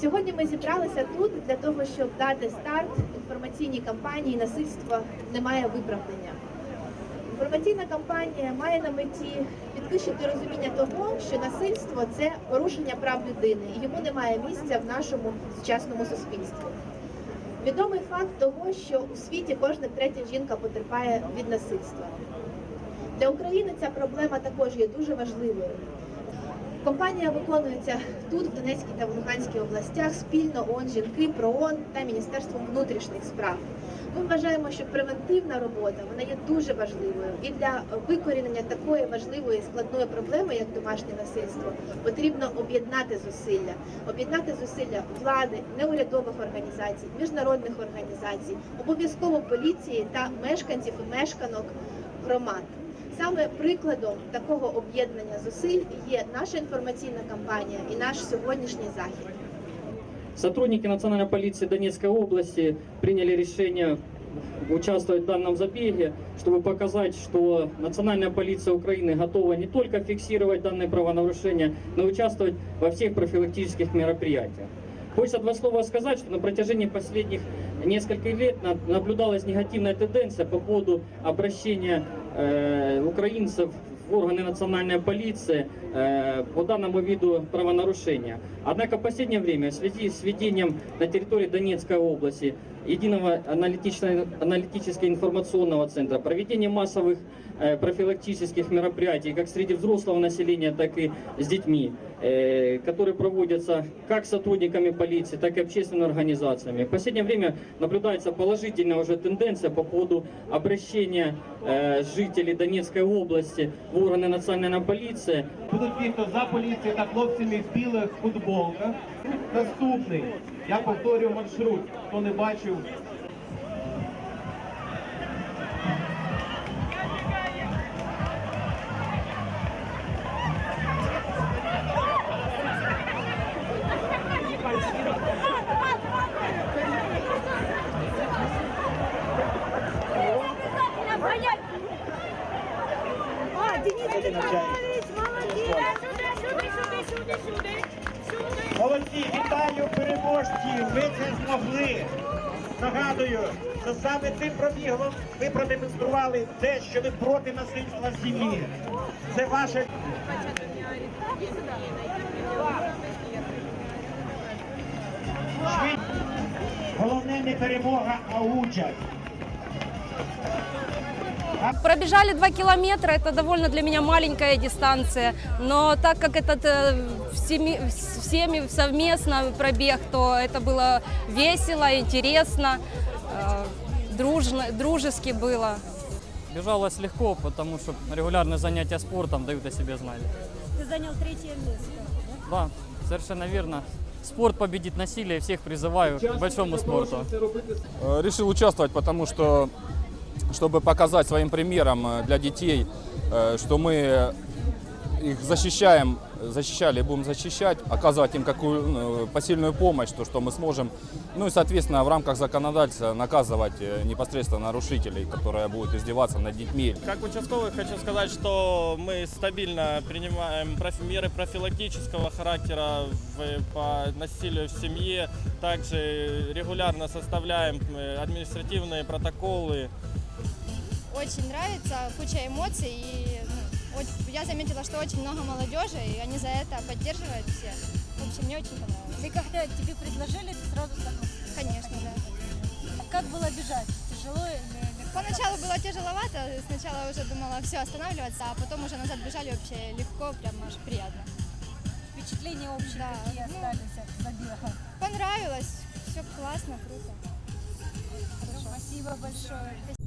Сьогодні ми зібралися тут для того, щоб дати старт інформаційній кампанії Насильство немає виправдання. Інформаційна кампанія має на меті підвищити розуміння того, що насильство це порушення прав людини, і йому немає місця в нашому сучасному суспільстві. Відомий факт того, що у світі кожна третя жінка потерпає від насильства. Для України ця проблема також є дуже важливою. Компанія виконується тут, в Донецькій та в Луганській областях, спільно ООН жінки, ПРООН та Міністерством внутрішніх справ. Ми вважаємо, що превентивна робота вона є дуже важливою, і для викорінення такої важливої складної проблеми, як домашнє насильство, потрібно об'єднати зусилля, об'єднати зусилля влади, неурядових організацій, міжнародних організацій, обов'язково поліції та мешканців і мешканок громад. Саме прикладом такого об'єднання зусиль є наша інформаційна кампанія і наш сьогоднішній захід. Сотрудники Национальной полиции Донецкой области приняли решение участвовать в данном забеге, чтобы показать, что Национальная полиция Украины готова не только фиксировать данные правонарушения, но и участвовать во всех профилактических мероприятиях. Хочется два слова сказать, что на протяжении последних нескольких лет на- наблюдалась негативная тенденция по поводу обращения э, украинцев органы национальной полиции э, по данному виду правонарушения. Однако в последнее время в связи с введением на территории Донецкой области единого аналитично- аналитического информационного центра, проведение массовых э, профилактических мероприятий как среди взрослого населения, так и с детьми, э, которые проводятся как сотрудниками полиции, так и общественными организациями. В последнее время наблюдается положительная уже тенденция по поводу обращения э, жителей Донецкой области в органы національна поліція Будуть ті, хто за поліцією та хлопцями в білих футболках. Наступний. Я повторюю маршрут. Хто не бачив, Молодці, вітаю переможців! Ви це змогли! Нагадую, що саме цим пробігом ви продемонстрували те, що ви проти насильства в сім'ї. Це ваше. Головне не перемога, а участь. Пробежали два километра, это довольно для меня маленькая дистанция, но так как этот э, всеми, всеми совместно пробег, то это было весело, интересно, э, дружно, дружески было. Бежалось легко, потому что регулярные занятия спортом дают о себе знать. Ты занял третье место. Да, совершенно верно. Спорт победит насилие, всех призываю к большому спорту. Э, Решил участвовать, потому что, чтобы показать своим примером э, для детей, э, что мы их защищаем, защищали и будем защищать, оказывать им какую ну, посильную помощь, то, что мы сможем, ну и, соответственно, в рамках законодательства наказывать э, непосредственно нарушителей, которые будут издеваться над детьми. Как участковый хочу сказать, что мы стабильно принимаем профи- меры профилактического характера в- по насилию в семье. Также регулярно составляем э, административные протоколы. очень нравится, куча эмоций. И ну, я заметила, что очень много молодежи, и они за это поддерживают все. В общем, мне очень понравилось. Ты когда тебе предложили, ты сразу согласилась? Конечно, да. Как было бежать? Тяжело или легко? Поначалу было тяжеловато, сначала уже думала все останавливаться, а потом уже назад бежали вообще легко, прям аж приятно. Впечатления общие Да, какие ну, остались от забега? Понравилось, все классно, круто. Спасибо большое.